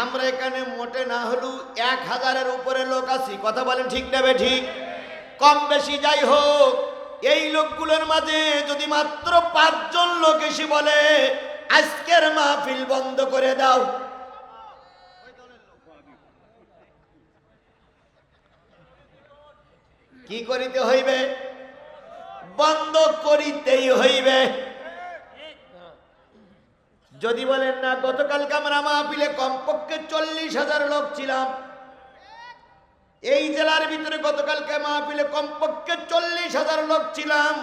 আমরা এখানে মোটে না হলেও এক হাজারের উপরে লোক আছি। কথা বলেন ঠিক নেবে ঠিক? কম বেশি যাই হোক, এই লোকগুলোর মাঝে যদি মাত্র পাঁচজন লোক এসে বলে, আজকের মাহফিল বন্ধ করে দাও। কি করিতে হইবে? বন্ধ করিতেই হইবে। যদি বলেন না, গতকালকে আমরা মাহফিলে কমপক্ষে চল্লিশ হাজার লোক ছিলাম। এই জেলার ভিতরে গতকালকে মাহফিলে কমপক্ষে চল্লিশ হাজার লোক ছিলাম।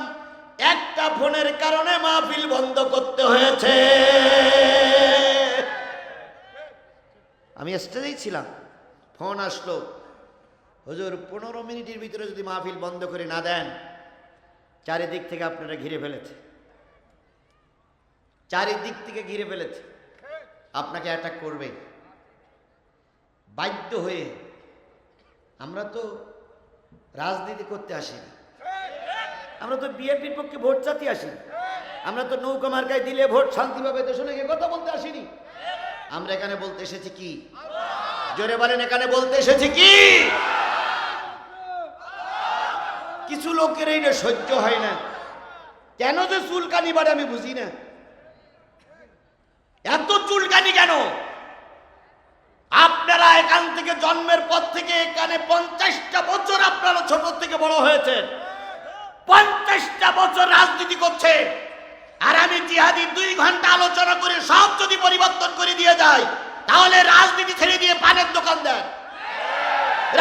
একটা ফোনের কারণে মাহফিল বন্ধ করতে হয়েছে। আমি স্টেজেই ছিলাম। ফোন আসলো। হজুর, পনেরো মিনিটের ভিতরে যদি মাহফিল বন্ধ করে না দেন, চারিদিক থেকে আপনারা ঘিরে ফেলেছে। চারিদিক থেকে ঘিরে ফেলেছে। আপনাকে অ্যাটাক করবে। বাধ্য হয়ে আমরা তো রাজনীতি করতে আসি আমরা তো বিএনপির পক্ষে ভোট চাতে আসি আমরা তো নৌকা মার্কায় দিলে ভোট শান্তিভাবে দেশে লেগে কথা বলতে আসিনি। আমরা এখানে বলতে এসেছি কি? জোরে বলেন, এখানে বলতে এসেছি কি? কিছু লোকের এই সহ্য হয় না। কেন যে চুলকানি বাড়ে আমি বুঝি না। এত চুলকানি কেন? আপনারা এখান থেকে জন্মের পর থেকে এখানে পঞ্চাশটা বছর আপনারা ছোট থেকে বড় হয়েছেন। পঞ্চাশটা বছর রাজনীতি করছে আর আমি জিহাদি দুই ঘণ্টা আলোচনা করে সব যদি পরিবর্তন করে দিয়ে যাই, তাহলে রাজনীতি ছেড়ে দিয়ে পানের দোকান দেন।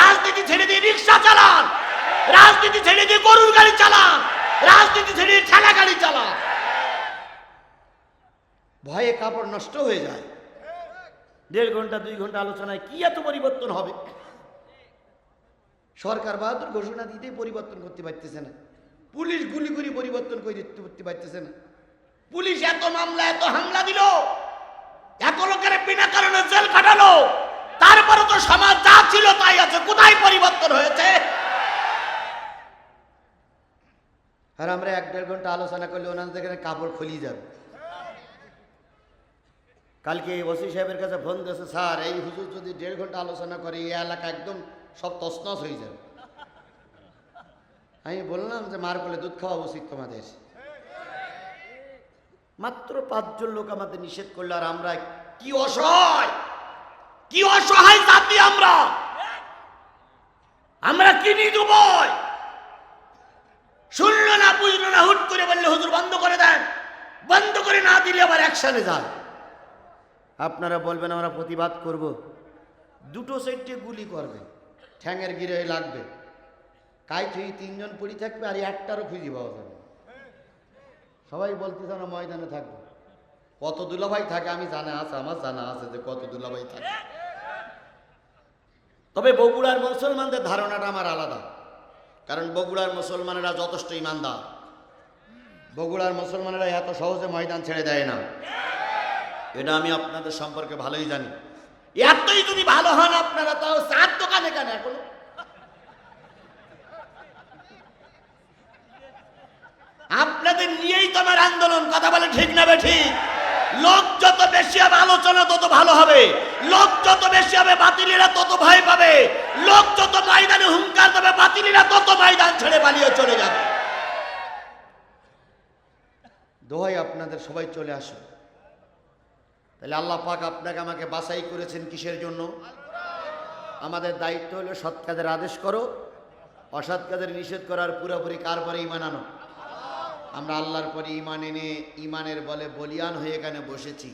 রাজনীতি ছেড়ে দিয়ে রিক্সা চালান। রাজনীতি ছেড়ে দিয়ে গরুর গাড়ি চালান। রাজনীতি ছেড়ে দিয়ে ঠেলা গাড়ি চালান। ভয়ে কাপড় নষ্ট হয়ে যায়। দেড় ঘণ্টা, দুই ঘণ্টা আলোচনায় কি এত পরিবর্তন হবে? সরকার বাহাদুর ঘোষণা দিতেই পরিবর্তন করতে পারতেছে না। পুলিশ গুলি করে পরিবর্তন করতে পারতেছে না। পুলিশ এত মামলা, এত হামলা দিল। এত লোকের বিনা কারণে জেল কাটালো তারপরে তো সমাজ যা ছিল তাই আছে। কোথায় পরিবর্তন হয়েছে? আর আমরা এক দেড় ঘণ্টা আলোচনা করলে ওনাদের কাপড় খুলিয়ে যাবে। কালকে ওসি সাহেবের কাছে ফোন দিয়েছে, স্যার, এই হুজুর যদি দেড় ঘণ্টা আলোচনা করে, এই এলাকা একদম সব তসনস হয়ে যাবে। আমি বললাম যে, মার কোলে দুধ খাওয়া উচিত তোমাদের। মাত্র পাঁচজন লোক আমাদের নিষেধ করল, আর আমরা কি অসহায় কি অসহায় জাতি আমরা? আমরা কি নিদুবয় শুনলো না, বুঝলো না, হুট করে বললে, হুজুর, বন্ধ করে দেন। বন্ধ করে না দিলে আবার অ্যাকশনে যায় আপনারা বলবেন, আমরা প্রতিবাদ করব। দুটো সাইডে গুলি করবে। ঠ্যাঙের গিরে লাগবে। কাই তিনজন পড়ি থাকবে আর একটারও খুঁজে পাওয়া যাবে সবাই বলতেছে, আমরা ময়দানে থাকব। কত দুলাভাই থাকে, আমি জানা আছে, আমার জানা আছে যে কত দুলাভাই থাকে। তবে বগুড়ার মুসলমানদের ধারণাটা আমার আলাদা। কারণ বগুড়ার মুসলমানেরা যথেষ্ট ইমানদার। বগুড়ার মুসলমানেরা এত সহজে ময়দান ছেড়ে দেয় না। এটা আমি আপনাদের সম্পর্কে ভালোই জানি। এতই যদি ভালো হন আপনারা, তাও চার দোকানে কেন এখন? আপনাদের নিয়েই তো আমার আন্দোলন, কথা বলে ঠিক না ঠিক? লোক যত বেশি হবে, আলোচনা তত ভালো হবে। লোক যত বেশি হবে, বাতিলিরা তত ভয় পাবে। লোক যত ময়দানে হুঙ্কার দেবে, বাতিলিরা তত ময়দান ছেড়ে পালিয়ে চলে যাবে। দোহাই আপনাদের, সবাই চলে আসুন। তাহলে আল্লাহ পাক আপনাকে আমাকে বাছাই করেছেন কিসের জন্য? আমাদের দায়িত্ব হলো সৎ কাজের আদেশ করো, অসৎ কাজের নিষেধ করার পুরোপুরি কার পরে ইমান আনো? আমরা আল্লাহর পরে ইমান এনে ইমানের বলে বলিয়ান হয়ে এখানে বসেছি।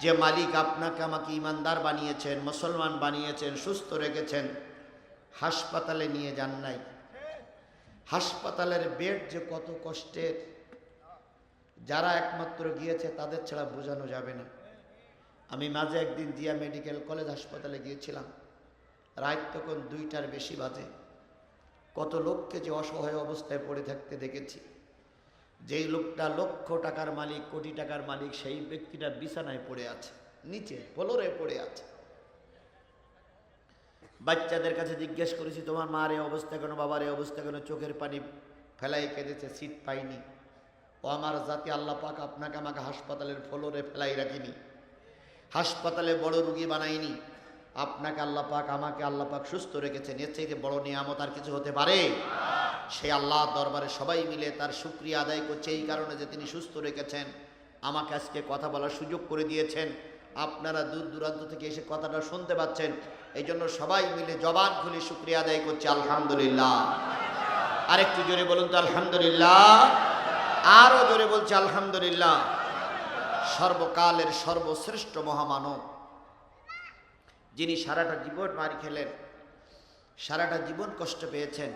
যে মালিক আপনাকে আমাকে ইমানদার বানিয়েছেন, মুসলমান বানিয়েছেন, সুস্থ রেখেছেন, হাসপাতালে নিয়ে যান নাই। হাসপাতালের বেড যে কত কষ্টের, যারা একমাত্র গিয়েছে তাদের ছাড়া বোঝানো যাবে না। আমি মাঝে একদিন দিয়া মেডিকেল কলেজ হাসপাতালে গিয়েছিলাম। রাত তখন দুইটার বেশি বাজে। কত লোককে যে অসহায় অবস্থায় পড়ে থাকতে দেখেছি। যেই লোকটা লক্ষ টাকার মালিক, কোটি টাকার মালিক, সেই ব্যক্তিটা বিছানায় পড়ে আছে, নিচে, ফ্লোরে পড়ে আছে। বাচ্চাদের কাছে জিজ্ঞেস করেছি, তোমার মার এই অবস্থা কেন বাবার এই অবস্থা কেন? চোখের পানি ফেলাই কেঁদেছে, সিট পাইনি। ও আমার জাতি, আল্লাহ পাক আপনাকে আমাকে হাসপাতালের ফ্লোরে ফেলাই রাখিনি। হাসপাতালে বড় রুগী বানাইনি। আপনাকে আল্লাহ পাক আমাকে আল্লাহ পাক সুস্থ রেখেছেন। এর চাইতে বড় নিয়ামত আর কিছু হতে পারে? সে আল্লাহ দরবারে সবাই মিলে তার শুক্রিয়া আদায় করছে। এই কারণে যে তিনি সুস্থ রেখেছেন, আমাকে আজকে কথা বলার সুযোগ করে দিয়েছেন। আপনারা দূর দূরান্ত থেকে এসে কথাটা শুনতে পাচ্ছেন। এই জন্য সবাই মিলে জবান খুলে শুক্রিয়া আদায় করছে। আলহামদুলিল্লাহ। আরেকটু জোরে বলুন তো, আলহামদুলিল্লাহ। আরও জোরে বলছে, আলহামদুলিল্লাহ। সর্বকালের সর্বশ্রেষ্ঠ মহামানব। যিনি সারাটা জীবন মার খেলেন, সারাটা জীবন কষ্ট পেয়েছেন,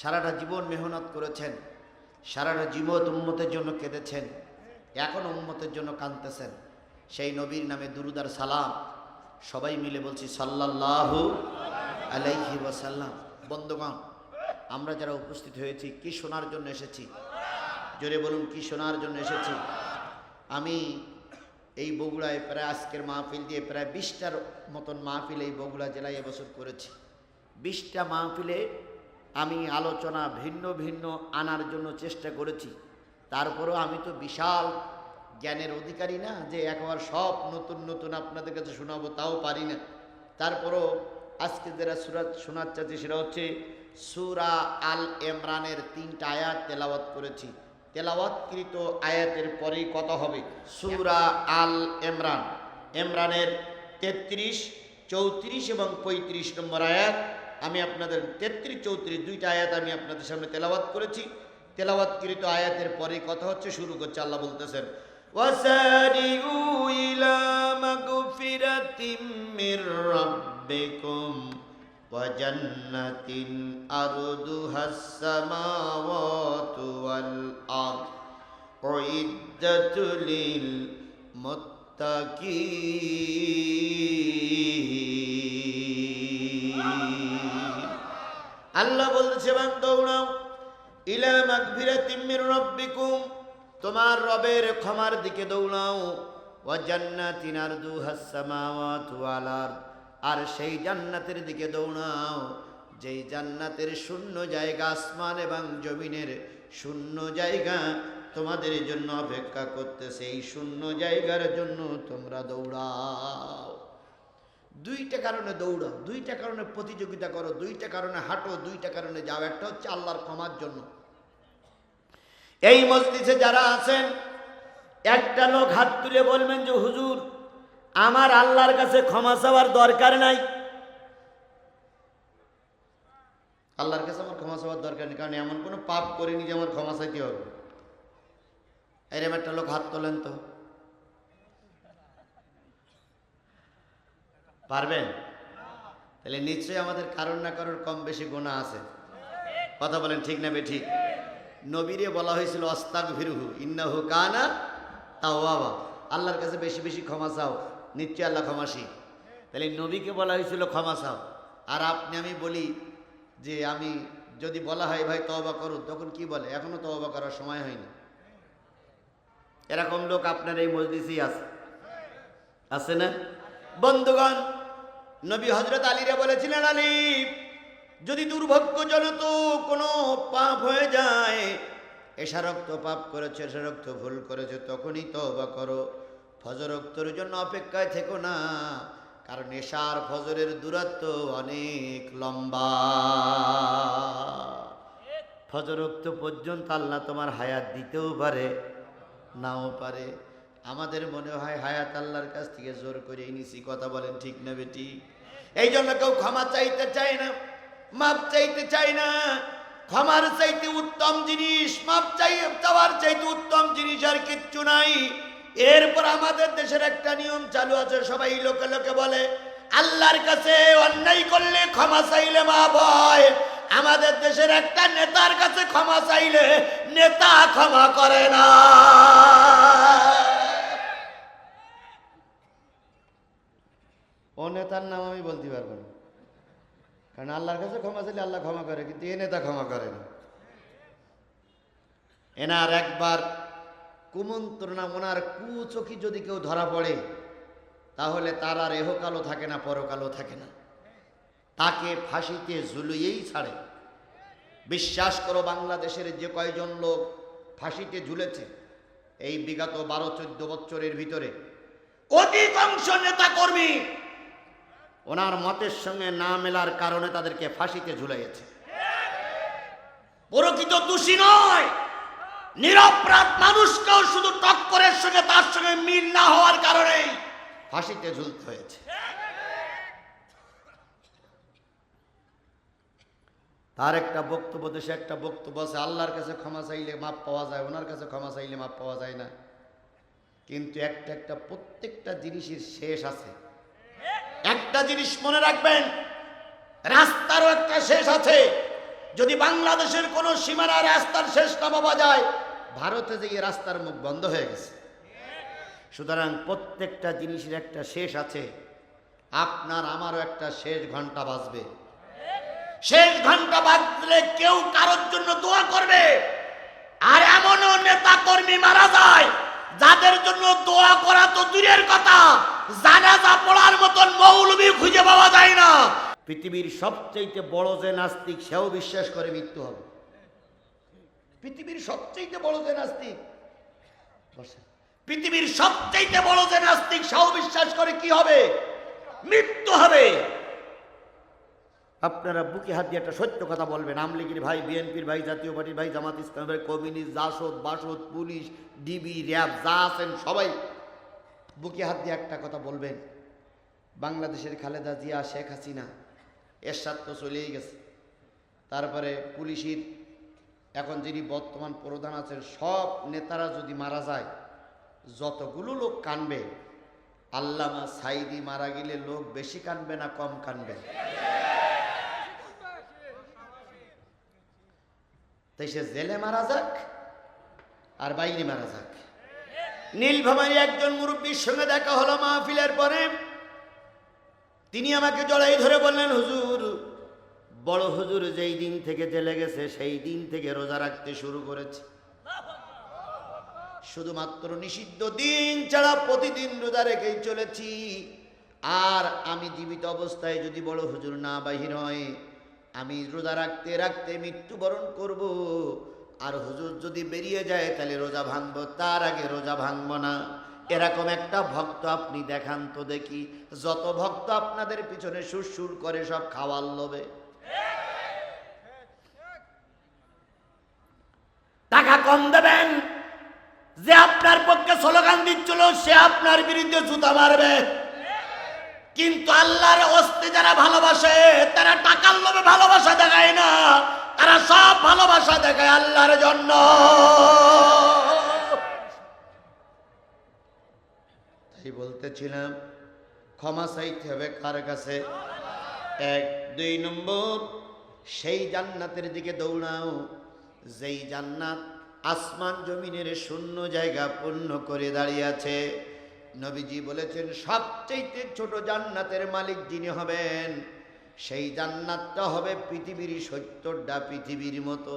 সারাটা জীবন মেহনত করেছেন, সারাটা জীবন উম্মতের জন্য কেঁদেছেন, এখন উম্মতের জন্য কাঁদতেছেন। সেই নবীর নামে দুরুদার সালাম, সবাই মিলে বলছি, সাল্লাল্লাহু আলাইহি ওয়াসাল্লাম। বন্ধুগণ, আমরা যারা উপস্থিত হয়েছি, কি শোনার জন্য এসেছি? জোরে বলুন, কি শোনার জন্য এসেছি? আমি এই বগুড়ায় প্রায় আজকের মাহফিল দিয়ে প্রায় বিশটার মতন মাহফিল এই বগুড়া জেলায় এবছর করেছি। বিশটা মাহফিলে আমি আলোচনা ভিন্ন ভিন্ন আনার জন্য চেষ্টা করেছি। তারপরেও আমি তো বিশাল জ্ঞানের অধিকারী না যে একবার সব নতুন নতুন আপনাদের কাছে শোনাবো, তাও পারি না। তারপরও আজকে যারা সুরাত শোনার চাচ্ছি সেটা হচ্ছে সুরা আল এমরানের তিনটা আয়াত তেলাওয়াত করেছি। তেলাওয়াতকৃত আয়াতের পরেই কত হবে সুরা আল এমরান এমরানের তেত্রিশ চৌত্রিশ এবং পঁয়ত্রিশ নম্বর আয়াত আমি আপনাদের তেত্রিশ চৌত্রিশ দুইটা আয়াত আমি আপনাদের সামনে তেলাওয়াত করেছি তেলাওয়াতকৃত আয়াতের পরেই কথা হচ্ছে শুরু করছে আল্লাহ বলতেছেন وسارعوا إلى مغفرة من ربكم وجنة أرضها السماوات والأرض أعدت للمتقين আল্লাহ বলছে বাং দৌড়াও ইলা মাগফিরাতিম মির রাব্বিকুম তোমার রবের ক্ষমার দিকে দৌড়াও ওয়া জান্নাতিন আরদুহাস সামাওয়াতু ওয়াল আরদ আর সেই জান্নাতের দিকে দৌড়াও। যেই জান্নাতের শূন্য জায়গা আসমান এবং জমিনের শূন্য জায়গা তোমাদের জন্য অপেক্ষা করতেছে এই শূন্য জায়গার জন্য তোমরা দৌড়াও। দুইটা কারণে দৌড়াও, দুইটা কারণে প্রতিযোগিতা করো, দুইটা কারণে হাঁটো, দুইটা কারণে যাও, একটা হচ্ছে আল্লাহর ক্ষমার জন্য। এই মসজিদে যারা আছেন, একটা লোক হাত তুলে বলবেন যে, হুজুর আমার আল্লাহর কাছে ক্ষমা চাওয়ার দরকার নাই। আল্লাহর কাছে আমার ক্ষমা চাওয়ার দরকার নেই, কারণ এমন কোনো পাপ করিনি যে আমার ক্ষমা চাইতে হবে। এরম একটা লোক হাত তোলেন তো। পারবেন? তাহলে নিশ্চয়ই আমাদের কারণ না কারোর কম বেশি গোনা আছে। কথা বলেন ঠিক না ঠিক নবীরে বলা হয়েছিল অস্তাক ভিরুহু ইন্নাহু কানা তাও আল্লাহর কাছে বেশি বেশি ক্ষমা চাও। নিশ্চয়ই আল্লাহ ক্ষমাসী তাহলে নবীকে বলা হয়েছিল, ক্ষমা চাও। আর আপনি, আমি বলি যে, আমি যদি বলা হয়, ভাই, তওবা করুন তখন কি বলে? এখনও তওবা করার সময় হয়নি। এরকম লোক আপনার এই মসজিদেই আছে। আছে না? বন্ধুগণ, নবী হজরত আলীরা বলেছিলেন, আলী, যদি দুর্ভাগ্যজনত কোনো পাপ হয়ে যায় এসারক্ত পাপ করেছে এসারক্ত ভুল করেছে, তখনই তওবা করো। ফজরক্তর জন্য অপেক্ষায় থেকো না, কারণ এশার ফজরের দূরত্ব অনেক লম্বা। ফজরক্ত পর্যন্ত আল্লাহ তোমার হায়াত দিতেও পারে, নাও পারে। আমাদের মনে হয় হায়াত আল্লাহর কাছ থেকে জোর করে নিছি, কথা বলেন ঠিক না বেটি? এই জন্য কেউ ক্ষমা চাইতে চায় না, মাপ চাইতে চায় না। ক্ষমার চাইতে উত্তম জিনিস, মাপ চাই, চাওয়ার চাইতে উত্তম জিনিস আর কিচ্ছু নাই। এরপর আমাদের দেশের একটা নিয়ম চালু আছে, সবাই লোকে লোকে বলে, আল্লাহর কাছে অন্যায় করলে ক্ষমা চাইলে মা ভয়, আমাদের দেশের একটা নেতার কাছে ক্ষমা চাইলে নেতা ক্ষমা করে না। ও নেতার নাম আমি বলতে পারব না। কারণ আল্লাহর কাছে ক্ষমা চাইলে আল্লাহ ক্ষমা করে, কিন্তু এ নেতা ক্ষমা করে না। এনার একবার কুমন্ত্রণা, ওনার কুচকি যদি কেউ ধরা পড়ে, তাহলে তার আর এহকালও থাকে না, পরকালও থাকে না। তাকে ফাঁসিতে ঝুলিয়েই ছাড়ে। বিশ্বাস করো, বাংলাদেশের যে কয়জন লোক ফাঁসিতে ঝুলেছে, এই বিগত বারো, চোদ্দ বছরের ভিতরে অধিকাংশ নেতা কর্মী ওনার মতের সঙ্গে না মেলার কারণে তাদেরকে ফাঁসিতে ঝুলাইয়েছে। প্রকৃত দোষী নয়! নিরপরাধ মানুষকেও শুধু টক্করের সঙ্গে তার সঙ্গে মিল না হওয়ার কারণেই ফাঁসিতে ঝুলতে হয়েছে। তার একটা বক্তব্য, দেশে একটা বক্তব্য আছে, আল্লাহর কাছে ক্ষমা চাইলে মাপ পাওয়া যায়, ওনার কাছে ক্ষমা চাইলে মাপ পাওয়া যায় না। কিন্তু একটা একটা প্রত্যেকটা জিনিসের শেষ আছে। একটা জিনিস মনে রাখবেন, রাস্তারও একটা শেষ আছে। যদি বাংলাদেশের কোনো সীমানা রাস্তার শেষ না পাওয়া যায় ভারতে যে এই রাস্তার মুখ বন্ধ হয়ে গেছে, সুতরাং প্রত্যেকটা জিনিসের একটা শেষ আছে। আপনার আমারও একটা শেষ ঘণ্টা বাজবে। শেষ ঘণ্টা বাজলে কেউ কারোর জন্য দোয়া করবে। আর এমনও নেতা কর্মী মারা যায়, যাদের জন্য দোয়া করা তো দূরের কথা, জানাজা পড়ার মতন মৌলবি খুঁজে পাওয়া যায় না। পৃথিবীর সবচেয়ে বড় যে নাস্তিক, সেও বিশ্বাস করে মৃত্যু হবে। পৃথিবীর সবচেয়ে বড় যে নাস্তিক? পৃথিবীর সবচেয়ে বড় যে নাস্তিক, সাহ বিশ্বাস করে কি হবে? মৃত্যু হবে। আপনারা বুকে হাত দিয়ে একটা সত্য কথা বলবেন। আমলিগির ভাই, বিএনপির ভাই, জাতীয় পার্টির ভাই, জামাত ইসলামের ভাই, communist, JASAD, BASAD, police, DB, RAB, যা আছেন সবাই বুকে হাত দিয়ে একটা কথা বলবেন। বাংলাদেশের খালেদা জিয়া, শেখ হাসিনা, এরশাদ তো চলেই গেছে। তারপরে পুলিশের এখন যিনি বর্তমান প্রধান আছেন, সব নেতারা যদি মারা যায়, যতগুলো লোক কানবে, আল্লামা সাইদি মারা গেলে লোক বেশি কানবে না কম কানবে? তাই সে জেলে মারা যাক আর বাইরে মারা যাক। নীলভামারি একজন মুরব্বীর সঙ্গে দেখা হলো মাহফিলের পরে। তিনি আমাকে জড়াই ধরে বললেন, হুজুর বড় হুজুর যেই দিন থেকে জেলে গেছে, সেই দিন থেকে রোজা রাখতে শুরু করেছে। শুধুমাত্র নিষিদ্ধ দিন ছাড়া প্রতিদিন রোজা রেখেই চলেছি। আর আমি জীবিত অবস্থায় যদি বড় হুজুর না বাহির হয়, আমি রোজা রাখতে রাখতে মৃত্যুবরণ করব। আর হুজুর যদি বেরিয়ে যায়, তাহলে রোজা ভাঙবো। তার আগে রোজা ভাঙবো না। এরকম একটা ভক্ত আপনি দেখান তো দেখি। যত ভক্ত আপনাদের পিছনে সুরসুর করে, সব খাওয়ার লোভে। টাকা কম দেবেন। যে আপনার পক্ষে স্লোগান দিচ্ছিল, সে আপনার বিরুদ্ধে জুতা মারবে। কিন্তু আল্লাহর অস্তে যারা ভালোবাসে, তারা টাকার লোভে ভালোবাসা দেখায় না। তারা সব ভালোবাসা দেখায় আল্লাহর জন্য। তাই বলতেছিলাম, ক্ষমা চাইতে হবে কার কাছে? এক, দুই নম্বর, সেই জান্নাতের দিকে দৌড়াও। যেই জান্নাত আসমান জমিনের শূন্য জায়গা পূর্ণ করে দাঁড়িয়ে আছে। নবীজি বলেছেন সবচেয়ে ছোট জান্নাতের মালিক যিনি হবেন, সেই জান্নাতটা হবে পৃথিবীর সত্তরটা পৃথিবীর মতো।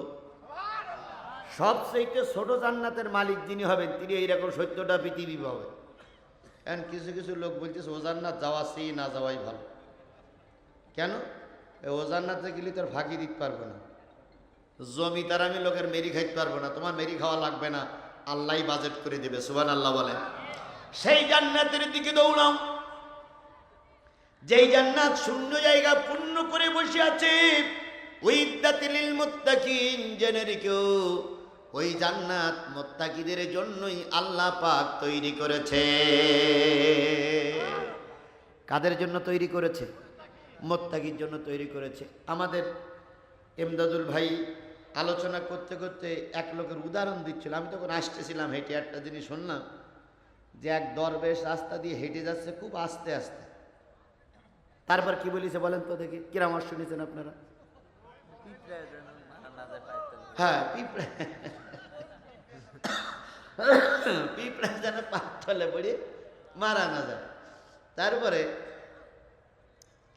সবচেয়ে ছোট জান্নাতের মালিক যিনি হবেন, তিনি এইরকম সত্যটা পৃথিবী পাবেন। এখন কিছু কিছু লোক বলতেছে, ও জান্নাত যাওয়া সেই না যাওয়াই ভালো। কেন? ও জান্নাতে গেলে তোর ফাঁকি দিতে পারব না। জমি তার আমি লোকের মেরি খাইতে পারব না, তোমার মেরি খাওয়া লাগবে না। আল্লাহ বাজেট করে দেবে সুবান আল্লাহ বলে। সেই জান্নাতের দিকে দৌড়াও। যেই জান্নাত শূন্য জায়গা পূর্ণ করে বসে আছে ওই জান্নাত মোত্তাকিদের জন্যই আল্লাহ পাক তৈরি করেছে। কাদের জন্য তৈরি করেছে? মোত্তাকির জন্য তৈরি করেছে। আমাদের এমদাদুল ভাই আলোচনা করতে করতে এক লোকের উদাহরণ দিচ্ছিল। আমি তখন আসতেছিলাম হেঁটে একটা জিনিস শুনলাম যে এক দরবেশ রাস্তা দিয়ে হেঁটে যাচ্ছে খুব আস্তে আস্তে। তারপর কি বলিছে বলেন তো দেখি কিরাম শুনেছেন আপনারা? হ্যাঁ পিঁপড়ে যেন পাথলে পড়ে মারা না যায়। তারপরে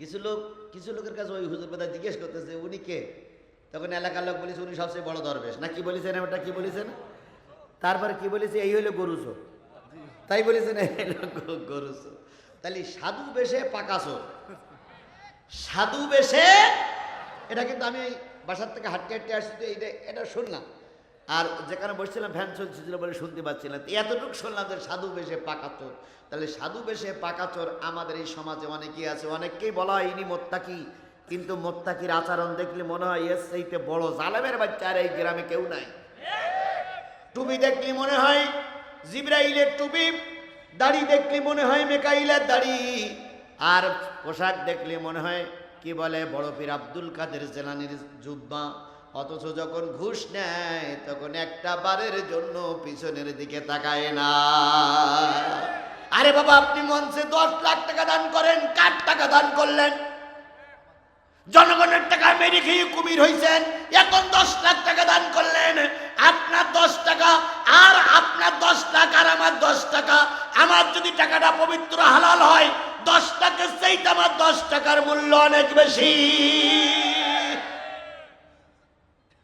কিছু লোক, কিছু লোকের কাছে ওই হুজুর কথা জিজ্ঞেস করতেছে, উনি কে? তখন এলাকার লোক বলেছে, উনি সবচেয়ে বড় দরবেশ। না, কি বলেছেন ওটা কি বলেছেন? তারপরে কি বলেছে? এই হইল গরুসো। তাই বলেছেন গরুসো। তাহলে সাধু বেশে পাকা পাকাসো। সাধু বেশে, এটা কিন্তু আমি বাসার থেকে হাঁটতে হাঁটতে আসছি তো, এইটা এটা শুনলাম। আর যেখানে বসছিলাম, ফ্যান চলছিল বলে শুনতে পাচ্ছিলাম এতটুকু শুনলাম যে সাধু বেশে পাকাচোর। তাহলে সাধু বেশে পাকাচোর আমাদের এই সমাজে অনেকেই আছে। অনেককেই বলা হয় ইনি মোত্তাকি। কিন্তু মোত্তাকির আচরণ দেখলে মনে হয়, এর সেইতে বড় জালেমের বাচ্চা আর এই গ্রামে কেউ নাই। টুপি দেখলে মনে হয়, জিব্রাইলের টুপি, দাড়ি দেখলে মনে হয়, মেকাইলের দাড়ি। আর পোশাক দেখলে মনে হয়, কি বলে, বড় পীর আব্দুল কাদের জেলানির জুব্বা। অথচ যখন ঘুষ নেয়, তখন একটা বারের জন্য পিছনের দিকে তাকায় না। আরে বাবা, আপনি মঞ্চে দশ লাখ টাকা দান করেন, কার টাকা দান করলেন? জনগণের টাকা মেরে খেয়ে কুমির হয়েছেন এখন দশ লাখ টাকা দান করলেন। আপনার দশ টাকা, আর আপনার দশ টাকা আর আমার দশ টাকা। আমার যদি টাকাটা পবিত্র হালাল হয়, দশ টাকার সেইটা আমার দশ টাকার মূল্য অনেক বেশি।